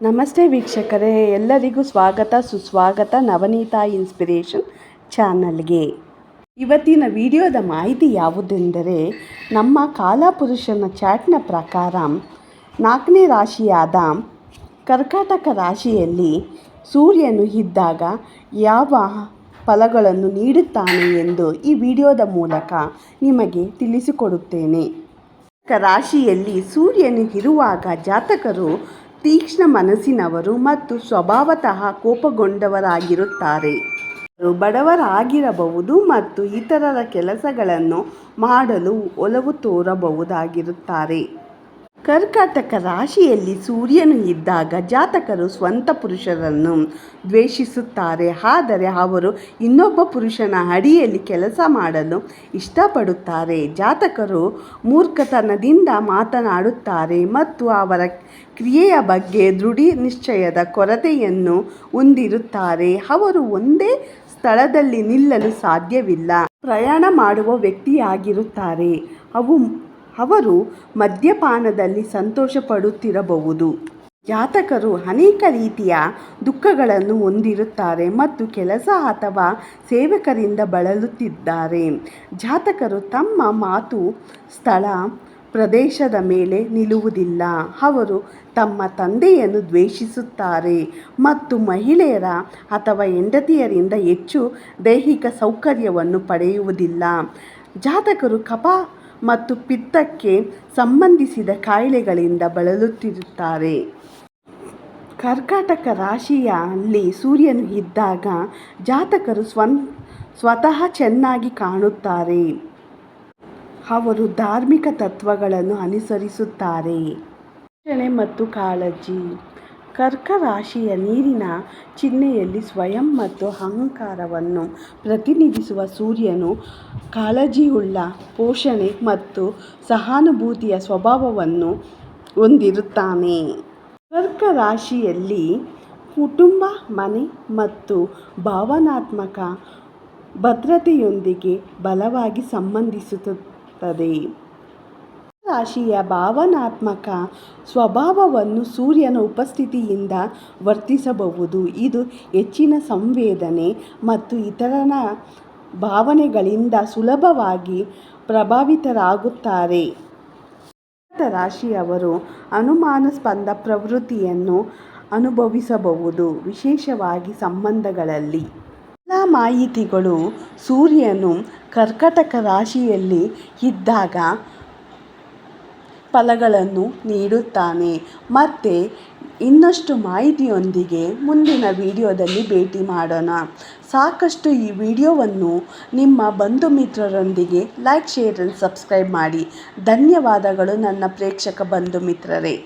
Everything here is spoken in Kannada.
ನಮಸ್ತೆ ವೀಕ್ಷಕರೇ, ಎಲ್ಲರಿಗೂ ಸ್ವಾಗತ, ಸುಸ್ವಾಗತ, ನವನೀತಾ ಇನ್ಸ್ಪಿರೇಷನ್ ಚಾನಲ್ಗೆ. ಇವತ್ತಿನ ವಿಡಿಯೋದ ಮಾಹಿತಿ ಯಾವುದೆಂದರೆ, ನಮ್ಮ ಕಾಲಪುರುಷನ ಚಾಟ್ನ ಪ್ರಕಾರ ನಾಲ್ಕನೇ ರಾಶಿಯಾದ ಕರ್ಕಾಟಕ ರಾಶಿಯಲ್ಲಿ ಸೂರ್ಯನು ಇದ್ದಾಗ ಯಾವ ಫಲಗಳನ್ನು ನೀಡುತ್ತಾನೆ ಎಂದು ಈ ವಿಡಿಯೋದ ಮೂಲಕ ನಿಮಗೆ ತಿಳಿಸಿಕೊಡುತ್ತೇನೆ. ರಾಶಿಯಲ್ಲಿ ಸೂರ್ಯನು ಇರುವಾಗ ಜಾತಕರು ತೀಕ್ಷ್ಣ ಮನಸ್ಸಿನವರು ಮತ್ತು ಸ್ವಭಾವತಃ ಕೋಪಗೊಂಡವರಾಗಿರುತ್ತಾರೆ. ಬಡವರಾಗಿರಬಹುದು ಮತ್ತು ಇತರರ ಕೆಲಸಗಳನ್ನು ಮಾಡಲು ಒಲವು ತೋರಬಹುದಾಗಿರುತ್ತಾರೆ. ಕರ್ಕಾಟಕ ರಾಶಿಯಲ್ಲಿ ಸೂರ್ಯನು ಇದ್ದಾಗ ಜಾತಕರು ಸ್ವಂತ ಪುರುಷರನ್ನು ದ್ವೇಷಿಸುತ್ತಾರೆ. ಆದರೆ ಅವರು ಇನ್ನೊಬ್ಬ ಪುರುಷನ ಅಡಿಯಲ್ಲಿ ಕೆಲಸ ಮಾಡಲು ಇಷ್ಟಪಡುತ್ತಾರೆ. ಜಾತಕರು ಮೂರ್ಖತನದಿಂದ ಮಾತನಾಡುತ್ತಾರೆ ಮತ್ತು ಅವರ ಕ್ರಿಯೆಯ ಬಗ್ಗೆ ದೃಢ ನಿಶ್ಚಯದ ಕೊರತೆಯನ್ನು ಹೊಂದಿರುತ್ತಾರೆ. ಅವರು ಒಂದೇ ಸ್ಥಳದಲ್ಲಿ ನಿಲ್ಲಲು ಸಾಧ್ಯವಿಲ್ಲ. ಪ್ರಯಾಣ ಮಾಡುವ ವ್ಯಕ್ತಿಯಾಗಿರುತ್ತಾರೆ. ಅವು ಅವರು ಮದ್ಯಪಾನದಲ್ಲಿ ಸಂತೋಷಪಡುತ್ತಿರಬಹುದು. ಜಾತಕರು ಅನೇಕ ರೀತಿಯ ದುಃಖಗಳನ್ನು ಹೊಂದಿರುತ್ತಾರೆ ಮತ್ತು ಕೆಲಸ ಅಥವಾ ಸೇವಕರಿಂದ ಬಳಲುತ್ತಿದ್ದಾರೆ. ಜಾತಕರು ತಮ್ಮ ಮಾತು ಸ್ಥಳ, ಪ್ರದೇಶದ ಮೇಲೆ ನಿಲ್ಲುವುದಿಲ್ಲ. ಅವರು ತಮ್ಮ ತಂದೆಯನ್ನು ದ್ವೇಷಿಸುತ್ತಾರೆ ಮತ್ತು ಮಹಿಳೆಯರ ಅಥವಾ ಹೆಂಡತಿಯರಿಂದ ಹೆಚ್ಚು ದೈಹಿಕ ಸೌಕರ್ಯವನ್ನು ಪಡೆಯುವುದಿಲ್ಲ. ಜಾತಕರು ಕಫ ಮತ್ತು ಪಿತ್ತಕ್ಕೆ ಸಂಬಂಧಿಸಿದ ಕಾಯಿಲೆಗಳಿಂದ ಬಳಲುತ್ತಿರುತ್ತಾರೆ. ಕರ್ಕಾಟಕ ರಾಶಿಯಲ್ಲಿ ಸೂರ್ಯನು ಇದ್ದಾಗ ಜಾತಕರು ಸ್ವನ್, ಸ್ವತಃ ಚೆನ್ನಾಗಿ ಕಾಣುತ್ತಾರೆ. ಅವರು ಧಾರ್ಮಿಕ ತತ್ವಗಳನ್ನು ಅನುಸರಿಸುತ್ತಾರೆ. ಮತ್ತು ಕಾಳಜಿ. ಕರ್ಕ ರಾಶಿಯ ನೀರಿನ ಚಿಹ್ನೆಯಲ್ಲಿ ಸ್ವಯಂ ಮತ್ತು ಅಹಂಕಾರವನ್ನು ಪ್ರತಿನಿಧಿಸುವ ಸೂರ್ಯನು ಕಾಳಜಿಯುಳ್ಳ ಪೋಷಣೆ ಮತ್ತು ಸಹಾನುಭೂತಿಯ ಸ್ವಭಾವವನ್ನು ಹೊಂದಿರುತ್ತಾನೆ. ಕರ್ಕ ರಾಶಿಯಲ್ಲಿ ಕುಟುಂಬ, ಮನೆ ಮತ್ತು ಭಾವನಾತ್ಮಕ ಭದ್ರತೆಯೊಂದಿಗೆ ಬಲವಾಗಿ ಸಂಬಂಧಿಸುತ್ತದೆ. ರಾಶಿಯ ಭಾವನಾತ್ಮಕ ಸ್ವಭಾವವನ್ನು ಸೂರ್ಯನ ಉಪಸ್ಥಿತಿಯಿಂದ ವರ್ತಿಸಬಹುದು. ಇದು ಹೆಚ್ಚಿನ ಸಂವೇದನೆ ಮತ್ತು ಇತರನ ಭಾವನೆಗಳಿಂದ ಸುಲಭವಾಗಿ ಪ್ರಭಾವಿತರಾಗುತ್ತಾರೆ. ರಾಶಿಯವರು ಅನುಮಾನಾಸ್ಪದ ಪ್ರವೃತ್ತಿಯನ್ನು ಅನುಭವಿಸಬಹುದು, ವಿಶೇಷವಾಗಿ ಸಂಬಂಧಗಳಲ್ಲಿ. ಎಲ್ಲ ಮಾಹಿತಿಗಳು ಸೂರ್ಯನು ಕರ್ಕಟಕ ರಾಶಿಯಲ್ಲಿ ಇದ್ದಾಗ ಫಲಗಳನ್ನು ನೀಡುತ್ತಾನೆ. ಮತ್ತು ಇನ್ನಷ್ಟು ಮಾಹಿತಿಯೊಂದಿಗೆ ಮುಂದಿನ ವಿಡಿಯೋದಲ್ಲಿ ಭೇಟಿ ಮಾಡೋಣ. ಸಾಕಷ್ಟು ಈ ವಿಡಿಯೋವನ್ನು ನಿಮ್ಮ ಬಂಧು ಮಿತ್ರರೊಂದಿಗೆ ಲೈಕ್, ಶೇರ್ ಆ್ಯಂಡ್ ಸಬ್ಸ್ಕ್ರೈಬ್ ಮಾಡಿ. ಧನ್ಯವಾದಗಳು ನನ್ನ ಪ್ರೇಕ್ಷಕ ಬಂಧು ಮಿತ್ರರೇ.